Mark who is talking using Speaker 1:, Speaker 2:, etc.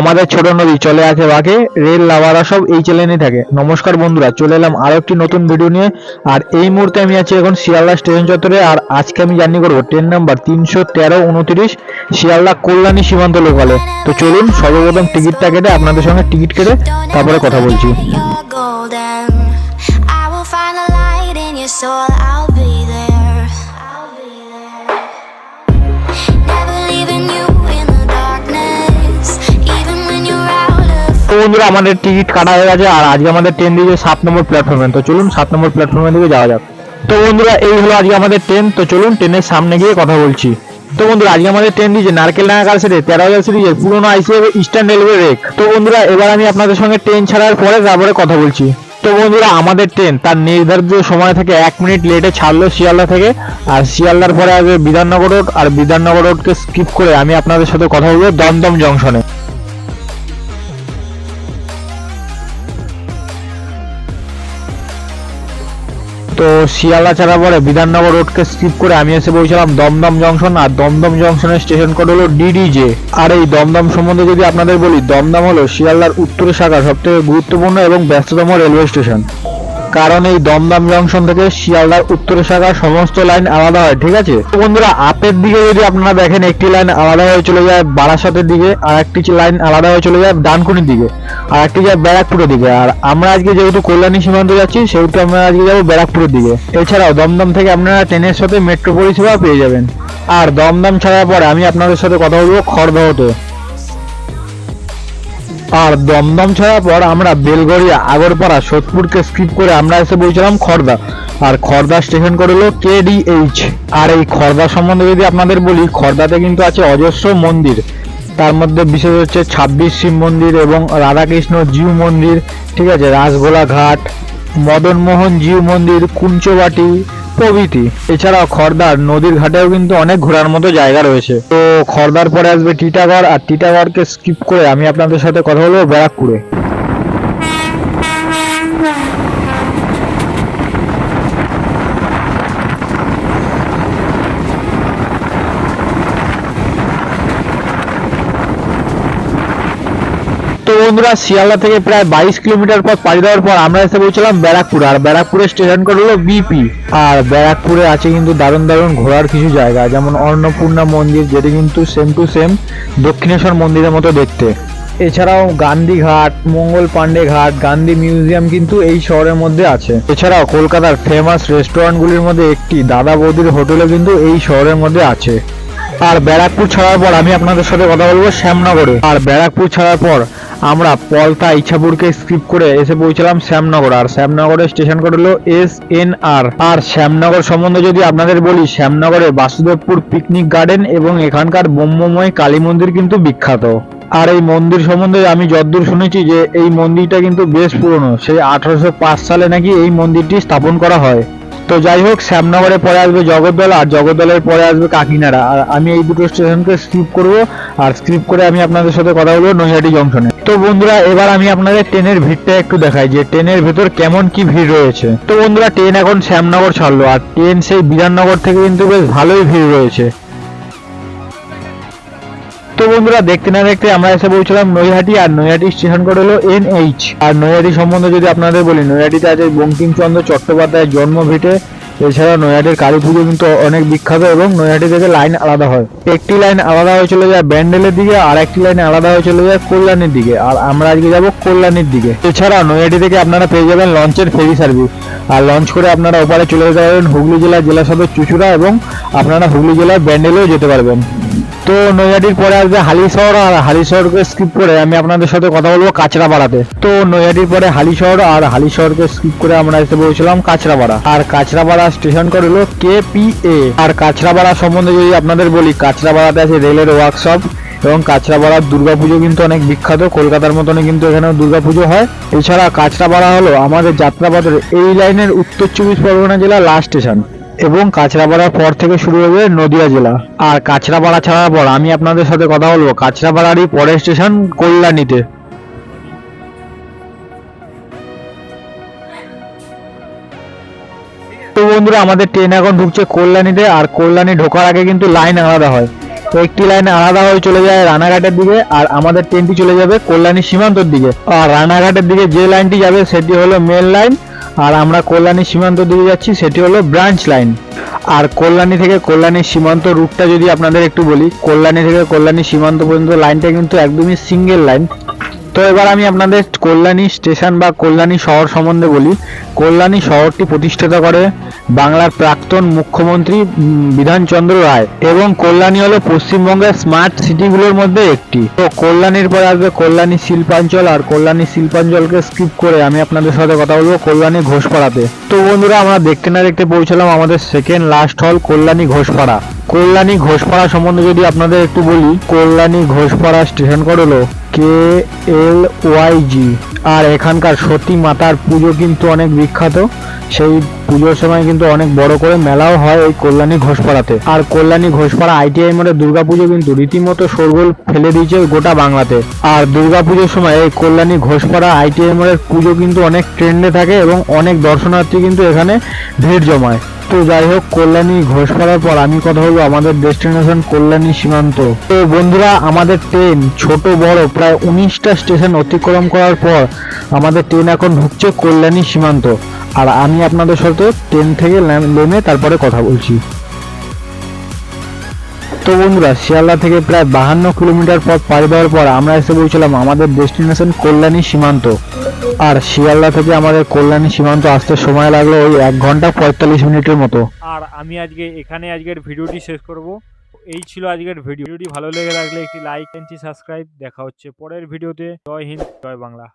Speaker 1: আমাদের ছোট নদী, চলে আছে বাঘে রেল লাভারা সব এই চ্যানেলই থাকে। নমস্কার বন্ধুরা, চলে এলাম আরও একটি নতুন ভিডিও নিয়ে। আর এই মুহূর্তে আমি আছি এখন শিয়ালদা স্টেশন চত্বরে, আর আজকে আমি জার্নি করব ট্রেন নাম্বার তিনশো তেরো, উনত্রিশ, শিয়ালদা কল্যাণী সীমান্ত লোকালে তো চলুন, সর্বপ্রথম টিকিটটা কেটে আপনাদের সঙ্গে টিকিট কেটে তারপরে কথা বলছি। বন্ধুরা, আমাদের টিকিট কাটা হয়ে গেছে আর আজকে আমাদের ট্রেন দিয়েছে সাত নম্বর প্ল্যাটফর্মে তো চলুন সাত নম্বর প্ল্যাটফর্মের দিকে যাওয়া যাক। তো বন্ধুরা, এই হলো আজকে আমাদের ট্রেন তো চলুন ট্রেনের সামনে গিয়ে কথা বলছি। তো বন্ধুরা, আজকে আমাদের ট্রেন দিয়েছে নারকেল ডাঙ্গা কালসেটে তেরো হাজার সিরিজের পুরোনো আইসিএফ ইস্টার্ন রেলওয়ে রেক তো বন্ধুরা, এবার আমি আপনাদের সঙ্গে ট্রেন ছাড়ার পরে তারপরে কথা বলছি। তো বন্ধুরা, আমাদের ট্রেন তার নির্ধারিত সময় থেকে এক মিনিট লেটে ছাড়লো শিয়ালদা থেকে। আর শিয়ালদার পরে আসবে বিধাননগর রোড আর বিধাননগর রোডকে স্কিপ করে আমি আপনাদের সাথে কথা বলব দমদম জংশনে তো শিয়ালদা ছাড়া পরে বিধাননগর রোডকে স্কিপ করে আমি এসে পৌঁছালাম দমদম জংশন আর দমদম জংশনের স্টেশন কোড হলো ডিডিজে আর এই দমদম সম্বন্ধে যদি আপনাদের বলি, দমদম হলো শিয়ালদার উত্তর শাখা সবথেকে গুরুত্বপূর্ণ এবং ব্যস্ততম রেলওয়ে স্টেশন কারণ এই দমদম জংশন থেকে শিয়ালদার উত্তর শাখার সমস্ত লাইন আলাদা হয়, ঠিক আছে? বন্ধুরা, আপের দিকে যদি আপনারা দেখেন, একটি লাইন আলাদা হয়ে চলে যায় বারাসাতের দিকে, আর একটি লাইন আলাদা হয়ে চলে যায় ডানকুনির দিকে, আর একটি যায় ব্যারাকপুরের দিকে। আর আমরা আজকে যেহেতু কল্যাণী সীমান্ত যাচ্ছি, সেহেতু আমরা আজকে যাব ব্যারাকপুরের দিকে। এছাড়াও দমদম থেকে আপনারা ট্রেনের সাথে মেট্রো পরিষেবা পেয়ে যাবেন। আর দমদম ছাড়ার পরে আমি আপনাদের সাথে কথা বলব খড়দহতে। আর দমদম ছাড়ার পর আমরা বেলগড়িয়া, আগরপাড়া, সোদপুরকে স্কিপ করে আমরা এসে পৌঁছলাম খর্দা। আর খড়দা স্টেশন করে হলো কেডিএইচ আর এই খর্দা সম্বন্ধে যদি আপনাদের বলি, খর্দাতে কিন্তু আছে অজস্র মন্দির। তার মধ্যে বিশেষ হচ্ছে ছাব্বিশ শিব মন্দির এবং রাধাকৃষ্ণ জিউ মন্দির, ঠিক আছে? রাসগোলা ঘাট, মদনমোহন জিউ মন্দির, কুঞ্চবাটি প্রভৃতি। এছাড়াও খর্দার নদীর ঘাটেও কিন্তু অনেক ঘোরার মতো জায়গা রয়েছে। তো খর্দার পরে আসবে টিটাগড়, আর টিটাগড়কে স্কিপ করে আমি আপনাদের সাথে কথা বলব ব্যারাকপুরে তো বন্ধুরা, শিয়ালদা থেকে প্রায় বাইশ কিলোমিটার পর পাড়ি দেওয়ার পর আমরা এসে পৌঁছলাম ব্যারাকপুর। আর ব্যারাকপুরের স্টেশন কোড হলো বিপি আর ব্যারাকপুরে আছে কিন্তু দারুণ দারুণ ঘোরার কিছু জায়গা, যেমন অন্নপূর্ণা মন্দির, যেটি কিন্তু সেম টু সেম দক্ষিণেশ্বর মন্দিরের মতো দেখতে। এছাড়াও গান্ধী ঘাট, মঙ্গল পান্ডে ঘাট, গান্ধী মিউজিয়াম কিন্তু এই শহরের মধ্যে আছে। এছাড়াও কলকাতার ফেমাস রেস্টুরেন্টগুলির মধ্যে একটি, দাদা বৌদির হোটেলও কিন্তু এই শহরের মধ্যে আছে। আর ব্যারাকপুর ছাড়ার পর আমি আপনাদের সাথে কথা বলব শ্যামনগরে। আর ব্যারাকপুর ছাড়ার পর আমরা পলতা ইচ্ছাপুরকে স্কিপ করে এসে পৌঁছলাম শ্যামনগর, আর শ্যামনগরের স্টেশন কোড হলো এস এন আর আর শ্যামনগর সম্বন্ধে যদি আপনাদের বলি, শ্যামনগরে বাসুদেবপুর পিকনিক গার্ডেন এবং এখানকার ব্রহ্মময় কালী মন্দির কিন্তু বিখ্যাত। আর এই মন্দির সম্বন্ধে আমি যতদূর শুনেছি যে এই মন্দিরটা কিন্তু বেশ পুরনো, সেই আঠারোশো পাঁচ সালে নাকি এই মন্দিরটি স্থাপন করা হয়। তো যাই হোক, শ্যামনগরে পরে আসবে জগদ্দল আর জগদ্দলের পরে আসবে কাকিনাড়া। আর আমি এই দুটো স্টেশনকে স্কিপ করব। আর স্কিপ করে আমি আপনাদের সাথে কথা বলব নৈহাটি জংশনে তো বন্ধুরা, এবার আমি আপনাদের ট্রেনের ভিড়টা একটু দেখাই যে ট্রেনের ভেতর কেমন কি ভিড় রয়েছে। তো বন্ধুরা, ট্রেন এখন শ্যামনগর ছাড়লো। আর ট্রেন সেই বিধাননগর থেকে কিন্তু বেশ ভালোই ভিড় রয়েছে। তো বন্ধুরা, দেখতে না দেখতে আমরা এসে পৌঁছলাম নৈহাটি আর নৈহাটি স্টেশন কোড হলো এন এইচ আর নৈহাটি সম্বন্ধে যদি আপনাদের বলি, নৈহাটিতে আছে বঙ্কিমচন্দ্র চট্টোপাধ্যায়ের জন্ম ভিটে। এছাড়া নৈহাটির কালী পুজো কিন্তু অনেক বিখ্যাত এবং নৈহাটি থেকে লাইন আলাদা হয়। একটি লাইন আলাদা হয়ে চলে যায় ব্যান্ডেলের দিকে, আর একটি লাইন আলাদা হয়ে চলে যায় কল্যাণীর দিকে। আর আমরা আজকে যাব কল্যাণীর দিকে। এছাড়া নৈহাটি থেকে আপনারা পেয়ে যাবেন লঞ্চের ফেরি সার্ভিস আর লঞ্চ করে আপনারা ওপারে চলে যেতে পারবেন হুগলি জেলার জেলা সদর চুচুড়া এবং আপনারা হুগলি জেলার ব্যান্ডেলেও যেতে পারবেন। তো নৈহাটির পরে আসবে হালিশহর আর হালিশহরকে স্কিপ করে আমি আপনাদের সাথে কথা বলব কাঁচরাপাড়াতে। তো নৈহাটির পরে হালিশহর আর হালিশহরকে স্কিপ করে আমরা এসে পৌঁছলাম কাঁচরাপাড়া। আর কাঁচরাপাড়া স্টেশন কোড হলো কে পি এ আর কাঁচরাপাড়া সম্বন্ধে যদি আপনাদের বলি, কাঁচরাপাড়াতে আছে রেলের ওয়ার্কশপ এবং কাঁচরাপাড়ার দুর্গাপুজো কিন্তু অনেক বিখ্যাত। কলকাতার মতনই কিন্তু এখানেও দুর্গাপুজো হয়। এছাড়া কাঁচরাপাড়া হলো আমাদের যাত্রাপথের এই লাইনের উত্তর চব্বিশ পরগনা জেলা লাস্ট স্টেশন এবং কাঁচরাপাড়ার পর থেকে শুরু হবে নদিয়া জেলা। আর কাঁচরাপাড়া ছাড়ার পর আমি আপনাদের সাথে কথা বলব কাঁচরাপাড়ারই পরের স্টেশন কল্যাণীতে। বন্ধুরা, আমাদের ট্রেন এখন ঢুকছে কল্যাণীতে, আর কল্যাণী ঢোকার আগে কিন্তু লাইন আলাদা হয়। একটি লাইন আলাদা হয়ে চলে যায় রানাঘাটের দিকে, আর আমাদের ট্রেনটি চলে যাবে কল্যাণী সীমান্তর দিকে। আর রানাঘাটের দিকে যে লাইনটি যাবে, সেটি হলো মেন লাইন আর আমরা কল্যাণী সীমান্তর দিকে যাচ্ছি, সেটি হলো ব্রাঞ্চ লাইন আর কল্যাণী থেকে কল্যাণী সীমান্ত রুটটা যদি আপনাদের একটু বলি, কল্যাণী থেকে কল্যাণী সীমান্ত পর্যন্ত লাইনটা কিন্তু একদমই সিঙ্গেল লাইন তো এবার আমি আপনাদের কল্যাণী স্টেশন বা কল্যাণী শহর সম্বন্ধে বলি। কল্যাণী শহরটি প্রতিষ্ঠিত করে বাংলার প্রাক্তন মুখ্যমন্ত্রী বিধানচন্দ্র রায় এবং কল্যাণী হলো পশ্চিমবঙ্গের স্মার্ট সিটিগুলোর মধ্যে একটি। তো কল্যাণীর পরে আসবে কল্যাণী শিল্পাঞ্চল আর কল্যাণী শিল্পাঞ্চলকে স্কিপ করে আমি আপনাদের সাথে কথা বলব কল্যাণী ঘোষপাড়াতে। তো বন্ধুরা, আমরা দেখতে না দেখতে পৌঁছলাম আমাদের সেকেন্ড লাস্ট হল কল্যাণী ঘোষপাড়া। কল্যাণী ঘোষপাড়া সম্বন্ধে যদি আপনাদের একটু বলি, কল্যাণী ঘোষপাড়া স্টেশন কোড হলো কে এল ওয়াই জি আর এখানকার সতী মাতার পুজো কিন্তু অনেক বিখ্যাত। সেই পুজোর সময় কিন্তু অনেক বড় করে মেলাও হয় এই কল্যাণী ঘোষপাড়াতে। আর কল্যাণী ঘোষপাড়া আইটিআই মোড়ে দুর্গাপুজো কিন্তু রীতিমতো শোরগোল ফেলে দিয়েছে গোটা বাংলাতে। আর দুর্গাপুজোর সময় এই কল্যাণী ঘোষপাড়া আইটিআই মোড়ের পুজো কিন্তু অনেক ট্রেন্ডে থাকে এবং অনেক দর্শনার্থী কিন্তু এখানে ভিড় জমায়। তো যাই হোক, কল্যাণী ঘোষপাড়ার পর আমি কথা বলব আমাদের ডেস্টিনেশন কল্যাণী সীমান্ত। তো বন্ধুরা, আমাদের ট্রেন ছোট, বড়, প্রায় উনিশটা স্টেশন অতিক্রম করার পর আমাদের ট্রেন এখন ঢুকছে কল্যাণী সীমান্ত। আর আমি আপনাদের সাথে ট্রেন থেকে নেমে তারপরে কথা বলছি। তো বন্ধুরা, শিয়ালদা থেকে প্রায় বাহান্ন কিলোমিটার পথ পাড়ি দেওয়ার পর আমরা এসে পৌঁছলাম আমাদের ডেস্টিনেশন কল্যাণী সীমান্ত। আর শিয়ালদা থেকে আমাদের কল্যাণী সীমান্ত আসতে সময় লাগল ওই এক ঘণ্টা পঁয়তাল্লিশ মিনিটের মতো।
Speaker 2: আর আমি আজকে এখানে আজকের ভিডিওটি শেষ করব। এই ছিল আজকের ভিডিও। ভিডিওটি ভালো লেগে থাকলে একটি লাইক একটি সাবস্ক্রাইব দেখা হচ্ছে পরের ভিডিওতে। জয় হিন্দ, জয় বাংলা।